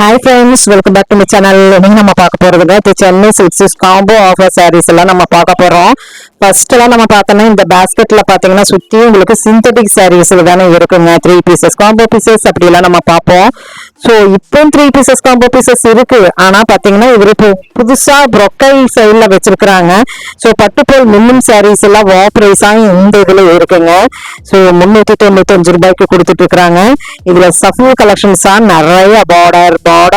Hi friends welcome back to my channel இன்னைக்கு நம்ம பார்க்க போகிறதுங்க இப்போ Chennai silks combo offer sarees எல்லாம் நம்ம பார்க்க போகிறோம் ஃபர்ஸ்ட்லாம் நம்ம பார்த்தோன்னா இந்த பேஸ்கெட்டில் பார்த்தீங்கன்னா சுற்றி உங்களுக்கு சிந்தட்டிக் சாரீஸ் தானே இருக்குங்க. த்ரீ பீசஸ் காம்போ பீசஸ் அப்படிலாம் நம்ம பார்ப்போம். ஸோ இப்போ த்ரீ பீசஸ் காம்போ பீசஸ் இருக்கு. ஆனால் பார்த்தீங்கன்னா இவர் இப்போ புதுசாக ப்ரொக்கை சைடில் வச்சிருக்கிறாங்க. ஸோ பட்டுப்போல் மின்னும் சாரீஸ் எல்லாம் வா ப்ரைஸாக இந்த இதில் இருக்குங்க. ஸோ முந்நூற்றி தொண்ணூத்தஞ்சு ரூபாய்க்கு கொடுத்துட்டு இருக்கிறாங்க. இதில் சஃபு கலெக்ஷன்ஸாக நிறைய பார்டர்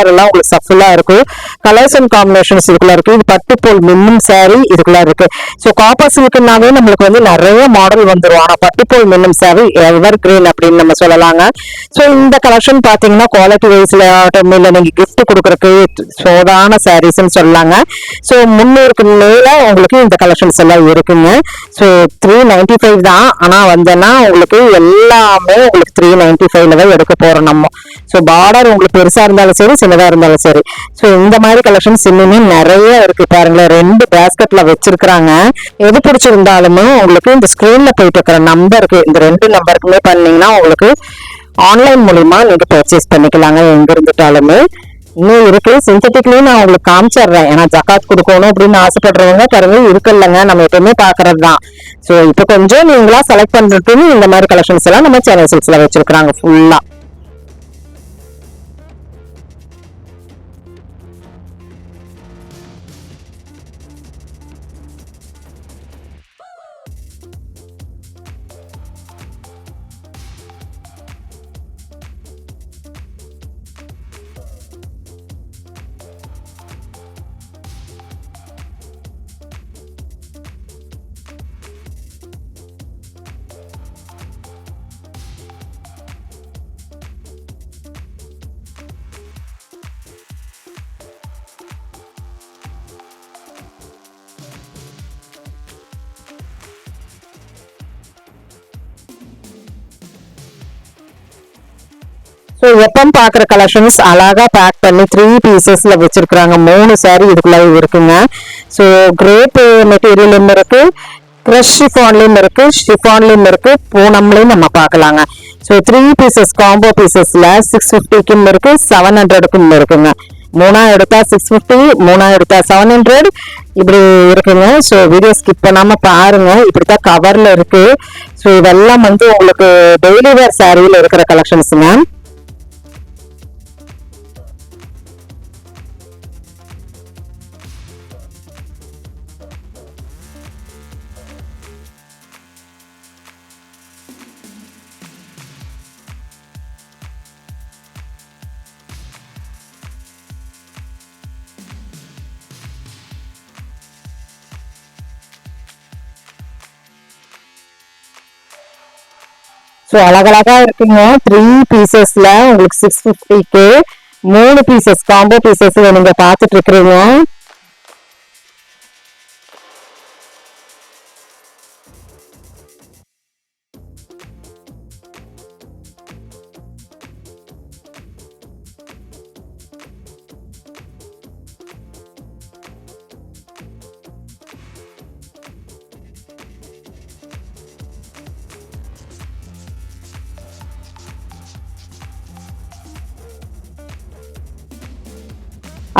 கலர் எல்லாம் உங்களுக்கு சஃபுல்லா இருக்கு கலர்ஸ் அண்ட் காம்பினேஷன்ஸ் இதுக்குள்ள இருக்கு. இது பட்டுப்போல் மின்னும் சாரி இதுக்குள்ள இருக்கு. ஸோ காப்பர் சில்க்குனாவே நம்மளுக்கு வந்து நிறைய மாடல் வந்துரும். ஆனா பட்டுப்போல் மின்னும் சாரி எவர் கிரீன் அப்படின்னு நம்ம சொல்லலாங்க. ஸோ இந்த கலெக்ஷன் பாத்தீங்கன்னா குவாலிட்டி வைஸ்ல ஆகட்டும் இல்லை நீங்க கிஃப்ட் கொடுக்குறக்கு சோதான சாரீஸ்ன்னு சொல்லலாங்க. ஸோ முன்னூறுக்கு மேல உங்களுக்கு இந்த கலெக்ஷன்ஸ் எல்லாம் இருக்குங்க. ஸோ த்ரீ நைன்டி ஃபைவ் தான். ஆனா வந்தேன்னா உங்களுக்கு எல்லாமே உங்களுக்கு த்ரீ நைன்டி ஃபைவ்ல தான் எடுக்க போறோம் நம்ம. ஸோ பார்டர் உங்களுக்கு பெருசாக இருந்தாலும் சரி சின்னதாக இருந்தாலும் சரி. ஸோ இந்த மாதிரி கலெக்ஷன்ஸ் இன்னுமே நிறைய இருக்கு. பாருங்களேன் ரெண்டு பேஸ்கெட்டில் வச்சிருக்கிறாங்க. எது பிடிச்சிருந்தாலுமே உங்களுக்கு இந்த ஸ்க்ரீனில் போயிட்டு இருக்கிற நம்பருக்கு இந்த ரெண்டு நம்பருக்குமே பண்ணீங்கன்னா உங்களுக்கு ஆன்லைன் மூலியமா நீங்க பர்ச்சேஸ் பண்ணிக்கலாங்க. எங்க இருந்துட்டாலுமே. இன்னும் இருக்கு. சிந்தட்டிக்லயும் நான் உங்களுக்கு காமிச்சிடுறேன். ஏன்னா ஜக்காத் கொடுக்கணும் அப்படின்னு ஆசைப்படுறவங்க பாருங்க இருக்குல்லங்க. நம்ம எப்பவுமே பாக்குறது தான் ஸோ இப்போ கொஞ்சம் நீங்களா செலக்ட் பண்றதுன்னு இந்த மாதிரி கலெக்ஷன்ஸ் எல்லாம் நம்ம சேனல் சில்க்ஸ்ல வச்சிருக்காங்க ஃபுல்லா ஸோ எப்பவும் பார்க்குற கலெக்ஷன்ஸ் அழகா பேக் பண்ணி த்ரீ பீசஸ்ல வச்சிருக்கிறாங்க. மூணு saree இதுக்குள்ள இருக்குங்க. ஸோ கிரேப் மெட்டீரியலும் இருக்கு. ஃப்ரெஷ் ஷிஃபான்லையும் இருக்கு. ஷிஃபான்லையும் இருக்கு. பூனம்லையும் நம்ம பார்க்கலாங்க. ஸோ த்ரீ பீசஸ் காம்போ பீசஸ்ல சிக்ஸ் ஃபிஃப்டிக்கும் இருக்கு. செவன் ஹண்ட்ரடுக்கும் இருக்குங்க. மூணா எடுத்தா சிக்ஸ் ஃபிஃப்டி மூணா எடுத்தா செவன் ஹண்ட்ரட் இப்படி இருக்குங்க. ஸோ வீடியோ ஸ்கிப் பண்ணாம பாருங்க. இப்படித்தான் கவர்ல இருக்கு. ஸோ இதெல்லாம் வந்து உங்களுக்கு டெய்லி வேர் சாரியில் இருக்கிற கலெக்ஷன்ஸுங்க ஸோ அழகழகா இருக்குங்க. த்ரீ பீசஸ்ல உங்களுக்கு சிக்ஸ் ஃபிஃப்டிக்கு மூணு பீசஸ் காம்போ பீசஸ் நீங்க பார்த்துட்டு இருக்கிறீங்க.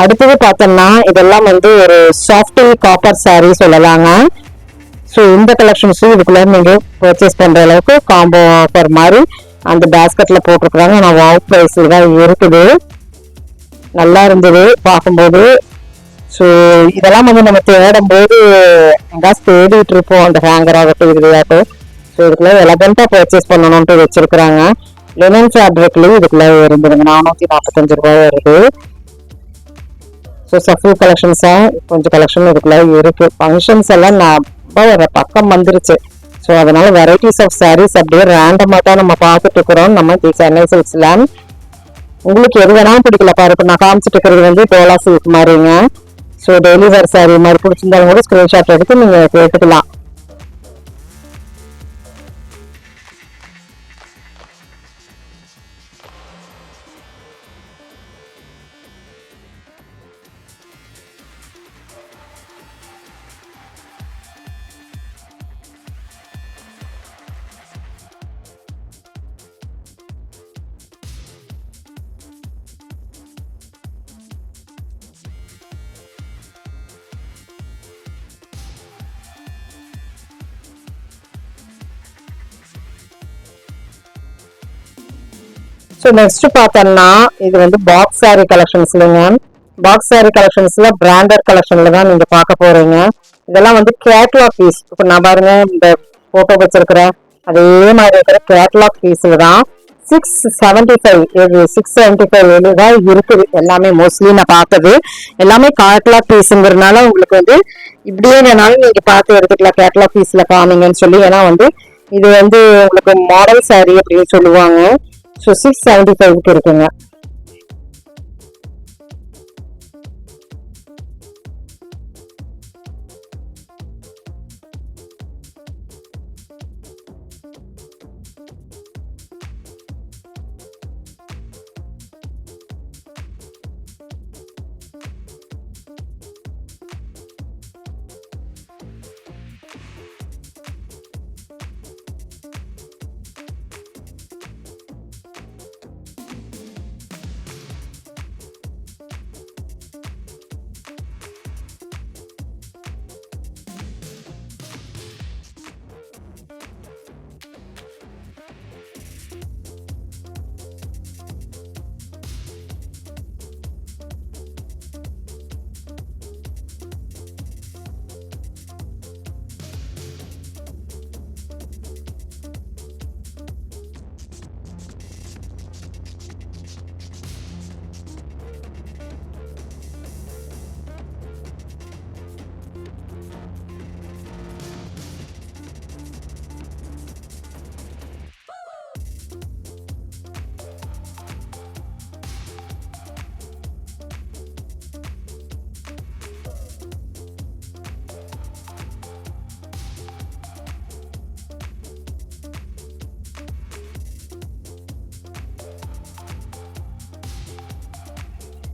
அடுத்தது பார்த்தோம்னா இதெல்லாம் வந்து ஒரு சாஃப்டி காப்பர் சாரீ சொல்லலாங்க. ஸோ இந்த கலெக்ஷன்ஸும் இதுக்குள்ள நீங்க பர்ச்சேஸ் பண்ற அளவுக்கு காம்போ ஆஃபர் மாதிரி அந்த பேஸ்கெட்ல போட்டிருக்கிறாங்க. ஆனால் வாவ் ப்ரைஸில் தான் இருக்குது. நல்லா இருந்தது பார்க்கும்போது. ஸோ இதெல்லாம் வந்து நம்ம தேடும் போது எங்காச்சும் தேடிட்டு இருப்போம். அந்த ஹேங்கர் ஆகட்டும் இதுலையாட்டும். ஸோ இதுக்குள்ள எலகண்டா பர்ச்சேஸ் பண்ணணும்ட்டு வச்சிருக்கிறாங்க. லெனன் ஃபேப்ரிக்லயும் இதுக்குள்ள இருந்ததுங்க. நானூற்றி நாற்பத்தஞ்சு ரூபாய் வருது. ஸோ சஃபுல் கலெக்ஷன்ஸாக கொஞ்சம் கலெக்ஷன் இதுக்குள்ள இருக்குது ஃபங்க்ஷன்ஸ் எல்லாம் நம்ம வர பக்கம் வந்துருச்சு. ஸோ அதனால வெரைட்டிஸ் ஆஃப் சாரீஸ் அப்படியே ரேண்டமாக தான் நம்ம பார்த்துட்டு இருக்கிறோம். நம்ம தி சென்னை சில்க்ஸில் உங்களுக்கு எது வேணாலும் பிடிக்கல பாரு. நான் காமிச்சிட்டு இருக்கிறது வந்து டோலா சில்க் மாதிரிங்க. ஸோ டெய்லி வேர் சாரீ மாதிரி பிடிச்சிருந்தாலும் கூட ஸ்க்ரீன்ஷாட் எடுத்து நீங்கள் கேட்டுக்கலாம். ஸோ நெக்ஸ்ட் பார்த்தோம்னா இது வந்து பாக்ஸ் சாரி கலெக்ஷன்ஸ்லங்க பாக்ஸ் சாரி கலெக்ஷன்ஸ்ல பிராண்டட் கலெக்ஷன்ல தான் நீங்க பார்க்க போறீங்க. இதெல்லாம் வந்து கேட்லாக் பீஸ் இப்போ நான் பாருங்க இந்த போட்டோ வச்சிருக்கிற அதே மாதிரி இருக்கிற கேட்லாக் பீஸ்ல தான் six seventy five six seventy five தான் இருக்குது. எல்லாமே மோஸ்ட்லி நான் பார்த்தது. எல்லாமே கேட்லாக் பீஸுங்கிறதுனால உங்களுக்கு வந்து இப்படியே வேணாலும் நீங்க பார்த்து எடுத்துக்கலாம் கேட்லாக் பீஸ்ல காமிங்கன்னு சொல்லி. ஏன்னா வந்து இது வந்து உங்களுக்கு மாடல் சாரி அப்படின்னு சொல்லுவாங்க. ஸோ சிக்ஸ் செவன்டி ஃபைவ்க்கு இருக்குங்க.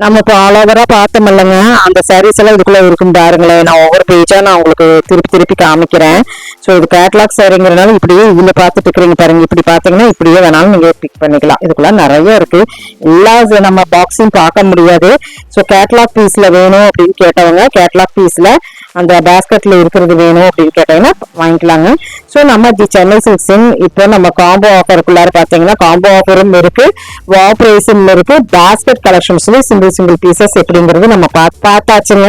நம்ம இப்போ ஆல் ஓவராக பார்த்தோம் இல்லைங்க. அந்த சாரீஸ் எல்லாம் இதுக்குள்ளே இருக்கும் பாருங்களேன். நான் ஒவ்வொரு பேஜாக நான் உங்களுக்கு திருப்பி திருப்பி காமிக்கிறேன். ஸோ இது கேட்லாக் சாரிங்கிறனால இப்படியே இதில் பார்த்துட்டு இருக்கிறீங்க பாருங்க. இப்படி பார்த்தீங்கன்னா இப்படியே வேணாலும் நீங்கள் பிக் பண்ணிக்கலாம். இதுக்குள்ள நிறைய இருக்குது எல்லா நம்ம பாக்ஸையும் பார்க்க முடியாது. ஸோ கேட்லாக் பீஸில் வேணும் அப்படின்னு கேட்டவங்க கேட்லாக் பீஸில் அந்த பேஸ்கெட்ல இருக்கிறது வேணும் அப்படின்னு கேட்டீங்கன்னா வாங்கிக்கலாங்க. ஸோ நம்ம தி சென்னை சில்க்ஸின் இப்போ நம்ம காம்போ ஆஃபருக்குள்ளார பார்த்தீங்கன்னா காம்போ ஆஃபரும் இருக்கு. வா ப்ரைஸும் இருக்கு. பேஸ்கெட் கலெக்ஷன்ஸ்லயும் சிங்கிள் சிங்கிள் பீசஸ் எப்படிங்கிறது நம்ம பார்த்து பார்த்தாச்சுங்க.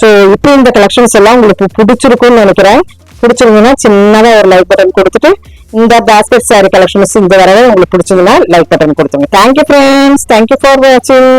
ஸோ இப்போ இந்த கலெக்ஷன்ஸ் எல்லாம் உங்களுக்கு பிடிச்சிருக்கும்னு நினைக்கிறேன். பிடிச்சிருந்ததுன்னா சின்னதாக ஒரு லைக் பட்டன் கொடுத்துட்டு இந்த பேஸ்கெட் சாரி கலெக்ஷன்ஸ் இந்த வரவே உங்களுக்கு பிடிச்சதுன்னா லைக் பட்டன் கொடுத்துங்க thank you friends thank you for வாட்சிங்